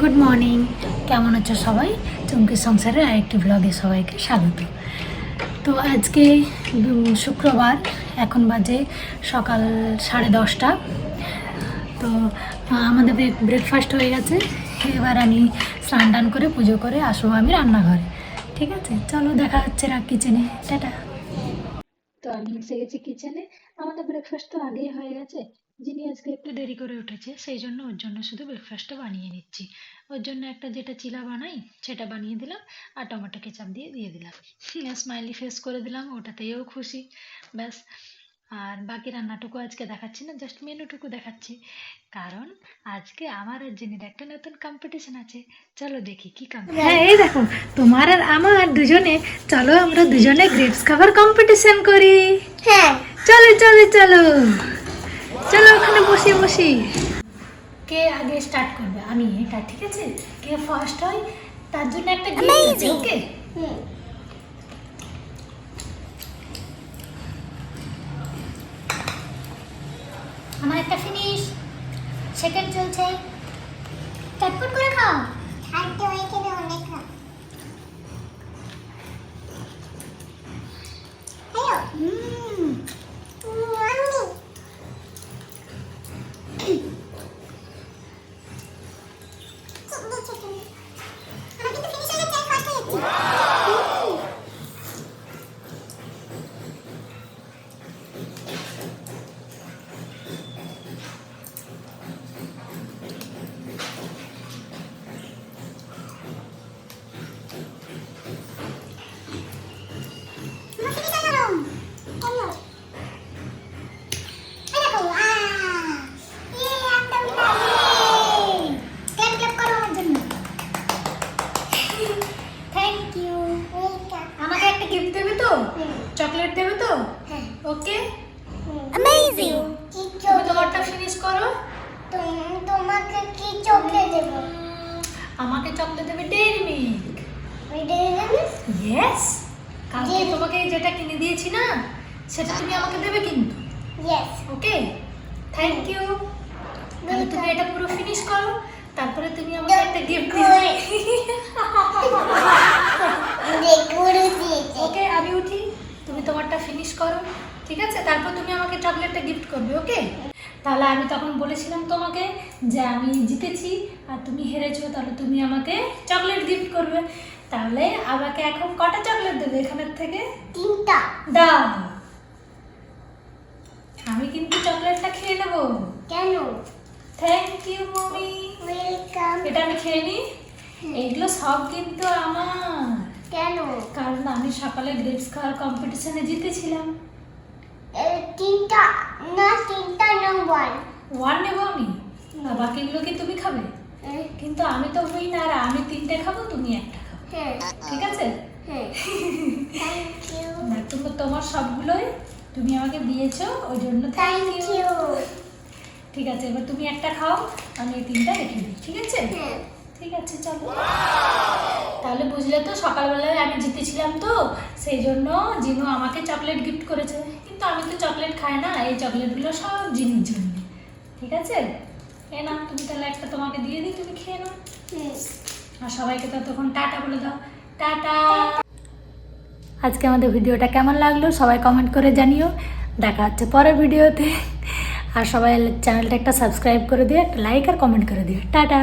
Good morning কেমন আছো সবাই? চুমকি সংসারের আরেকটি ব্লগে সবাইকে স্বাগত। তো আজকে শুক্রবার, এখন বাজে সকাল সাড়ে দশটা। তো আমাদের ব্রেকফাস্ট হয়ে গেছে। এবার আমি স্নান টান করে পুজো করে আসব আমি রান্নাঘরে। ঠিক আছে? চলো দেখা হচ্ছে রাখ কিচেনে টাটা। তো আমি এসে গেছি কিচেনে আমাদের ব্রেকফাস্ট তো আগেই হয়ে গেছে। যিনি আজকে একটু দেরি করে উঠেছে সেই জন্য ওর জন্য শুধু ব্রেকফাস্টটা বানিয়ে নিচ্ছি। ওর জন্য একটা যেটা চিলা বানাই সেটা বানিয়ে দিলাম আর টমেটো কেচাপ দিয়ে দিয়ে দিলাম। স্মাইলি ফেস করে দিলাম ওটাতেও খুশি। ব্যাস। আর বাকি রান্নাটুকু আজকে দেখাচ্ছি না জাস্ট মেনুটুকু দেখাচ্ছি। কারণ আজকে আমার আর জেনির একটা নতুন কম্পিটিশন আছে। চলো দেখি কি হ্যাঁ এই দেখো তোমার আর আমার দুজনে চলো আমরা দুজনে গ্রেপস খাবার কম্পিটিশন করি। হ্যাঁ। চলো চলো চলো। চলো ওখানে বসি বসি। কে আগে স্টার্ট করবে? আমি এটা ঠিক আছে? কে ফার্স্ট হয়? তার জন্য একটা গেম আছে ওকে হুম। আমার একটা ফিনিশ সেকেন্ড চলছে। চটপট করে tudo aqui. ওকে? অ্যামেজিং কি তুমি তোমারটা ফিনিশ করো। তুমি তোমাকে কি চকলেট দেব? আমাকে চকলেট দেবে ডেইরি মিল্ক ওইটা দেবে ইয়েস কালকে তোমাকে যেটা কিনে দিয়েছি না সেটা তুমি আমাকে দেবে কিন্তু। Yes okay? থ্যাংক ইউ তাহলে তুমি এটা পুরো ফিনিশ করো তারপরে তুমি আমাকে একটা গিফট দিবে। ওকে আমি উঠি। তুমি তোমারটা ফিনিশ করো ঠিক আছে? তারপর তুমি আমাকে চকলেটটা গিফট করবে ওকে তাহলে আমি তখন বলেছিলাম তোমাকে যে আমি জিতেছি আর তুমি হেরেছো তাহলে তুমি আমাকে চকলেট গিফট করবে। তাহলে আমাকে এখন কটা চকলেট দেবে এখানের থেকে? তিনটা। দাও। আমি কিন্তু চকলেটটা খেয়ে নেব। কেন? থ্যাংক ইউ মমি ওয়েলকাম এটা আমি খেয়ে নিই এইগুলো সব কিন্তু আমার। কেন? কারণ আমি সকালে গ্রেপস খাওয়ার কম্পিটিশনে জিতেছিলাম। তিনটা না তিনটা নম্বর ওয়ান নেব আমি? আর বাকিগুলো কি তুমি খাবে? কিন্তু আমি তো উইনার আমি তিনটে খাব তুমি একটা খাব হ্যাঁ। ঠিক আছে? হ্যাঁ। না তুমি তোমার সবগুলোই তুমি আমাকে দিয়েছ ওই জন্য থ্যাংক ইউ ঠিক আছে এবার তুমি একটা খাও আমি এই তিনটা রেখে দিই ঠিক আছে? হ্যাঁ। ঠিক আছে চলো। তাহলে বুঝলে তো সকালবেলায় আমি জিতেছিলাম তো সেই জন্য জিনু আমাকে চকলেট গিফট করেছে। কিন্তু আমি তো চকলেট খাই না এই চকলেটগুলো সব জিনির জন্য। ঠিক আছে? এ না তুমি তাহলে একটা তোমাকে দিয়ে দিই তুমি খেয়ে নাও। আর সবাইকে তো তখন টাটা বলে দাও। টাটা! আজকে আমাদের ভিডিওটা কেমন লাগল সবাই কমেন্ট করে জানিও। দেখা হচ্ছে পরের ভিডিওতে। আর সবাই চ্যানেলটা একটা সাবস্ক্রাইব করে দিও একটা লাইক আর কমেন্ট করে দিও। টাটা!